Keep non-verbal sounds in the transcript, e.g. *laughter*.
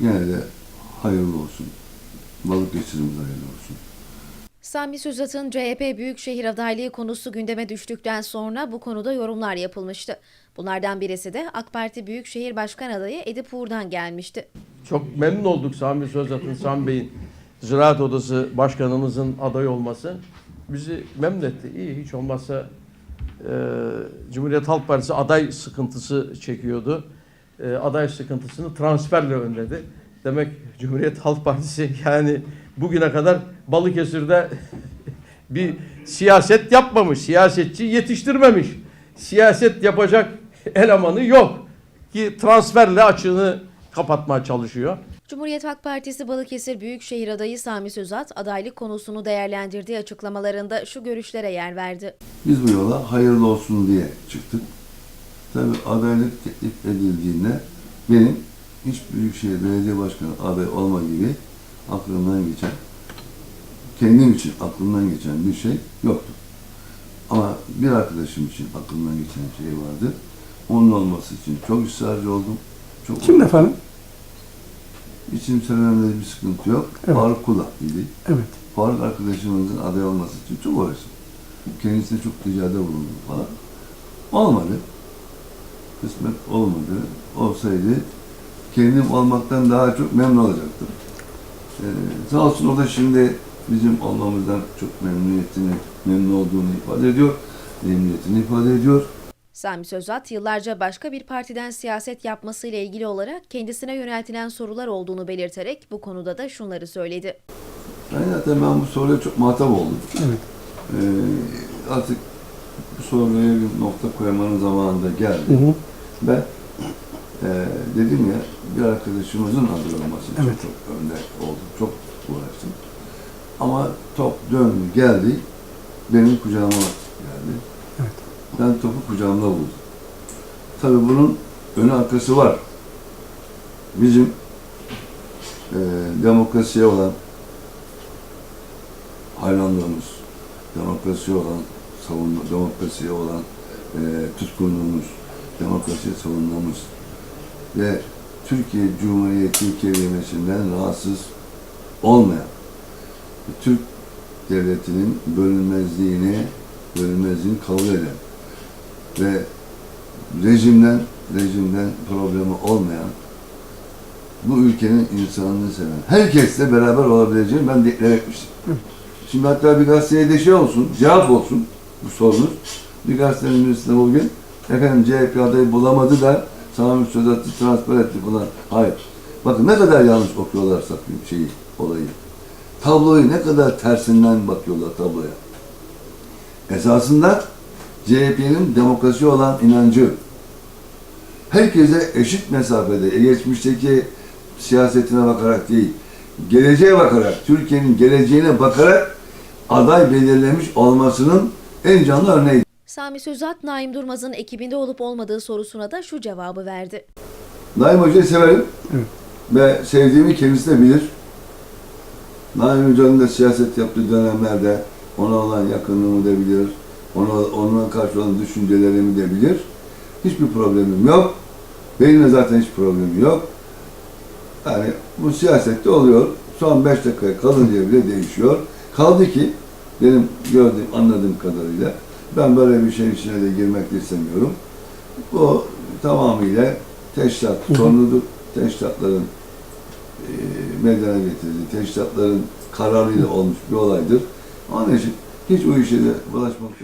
Yine de hayırlı olsun. Balıkesir'imiz hayırlı olsun. Sami Sözet'in CHP Büyükşehir adaylığı konusu gündeme düştükten sonra bu konuda yorumlar yapılmıştı. Bunlardan birisi de AK Parti Büyükşehir Başkan adayı Edip Uğur'dan gelmişti. Çok memnun olduk Sami Sözat'ın, Sami Bey'in Ziraat Odası Başkanımızın aday olması. Bizi memnun etti. İyi hiç olmazsa e, Cumhuriyet Halk Partisi aday sıkıntısı çekiyordu. E, aday sıkıntısını transferle önledi. Demek Cumhuriyet Halk Partisi yani bugüne kadar Balıkesir'de *laughs* bir siyaset yapmamış, siyasetçi yetiştirmemiş. Siyaset yapacak elemanı yok ki transferle açığını kapatmaya çalışıyor. Cumhuriyet Halk Partisi Balıkesir Büyükşehir adayı Sami Sözat adaylık konusunu değerlendirdiği açıklamalarında şu görüşlere yer verdi. Biz bu yola hayırlı olsun diye çıktık. Tabii adaylık teklif edildiğinde benim hiç Büyükşehir Belediye Başkanı aday olma gibi aklımdan geçen, kendim için aklımdan geçen bir şey yoktu. Ama bir arkadaşım için aklımdan geçen şey vardı. Onun olması için çok ısrarcı oldum. Çok Kim efendim? İçimsel önemli bir sıkıntı yok. Evet. Faruk Kula idi. Evet. Faruk arkadaşımızın aday olması için çok uğraştım. Kendisine çok ricada bulundum falan. Olmadı. Kısmet olmadı. Olsaydı kendim olmaktan daha çok memnun olacaktım. Ee, sağ olsun o da şimdi bizim olmamızdan çok memnuniyetini, memnun olduğunu ifade ediyor. Memnuniyetini ifade ediyor. Sami Sözat yıllarca başka bir partiden siyaset yapmasıyla ilgili olarak kendisine yöneltilen sorular olduğunu belirterek bu konuda da şunları söyledi. Ben zaten ben bu soruya çok muhatap oldum. Evet. Ee, artık bu soruya bir nokta koymanın zamanı da geldi. Hı hı. Ben e, dedim ya bir arkadaşımızın için Evet. çok önde oldum. Çok uğraştım. Ama top döndü geldi. Benim kucağıma geldi. Evet. Ben topu kucağımda buldum. Tabii bunun önü arkası var. Bizim e, demokrasiye olan hayranlığımız, demokrasiye olan savunma, demokrasiye olan e, tutkunluğumuz, demokrasiye savunmamız ve Türkiye Cumhuriyeti kelimesinden rahatsız olmayan Türk devletinin bölünmezliğini bölünmezliğini kabul eden ve rejimden rejimden problemi olmayan bu ülkenin insanlığını seven herkesle beraber olabileceğini ben deklar etmiştim. Şimdi hatta bir gazeteye de şey olsun, cevap olsun bu sorunuz. Bir gazetenin bugün efendim CHP adayı bulamadı da Sami Sözet'i transfer etti falan. Hayır. Bakın ne kadar yanlış okuyorlarsa şeyi, olayı. Tabloyu ne kadar tersinden bakıyorlar tabloya. Esasında CHP'nin demokrasi olan inancı herkese eşit mesafede, geçmişteki siyasetine bakarak değil, geleceğe bakarak, Türkiye'nin geleceğine bakarak aday belirlemiş olmasının en canlı örneği. Sami Sözat, Naim Durmaz'ın ekibinde olup olmadığı sorusuna da şu cevabı verdi. Naim Hoca'yı severim Evet. ve sevdiğimi kendisi de bilir. Naim Hoca'nın da siyaset yaptığı dönemlerde ona olan yakınlığımı da bilir, ona, ona karşı olan düşüncelerimi de bilir. Hiçbir problemim yok. Benim de zaten hiç problemim yok. Yani bu siyasette oluyor. Son beş dakika kalınca bile değişiyor. Kaldı ki benim gördüğüm, anladığım kadarıyla ben böyle bir şeyin içine de girmek de istemiyorum. Bu tamamıyla teşkilat sorunudur. Teşkilatların e, meydana getirdiği, teşkilatların kararıyla olmuş bir olaydır. Onun için hiç o işe de bulaşmak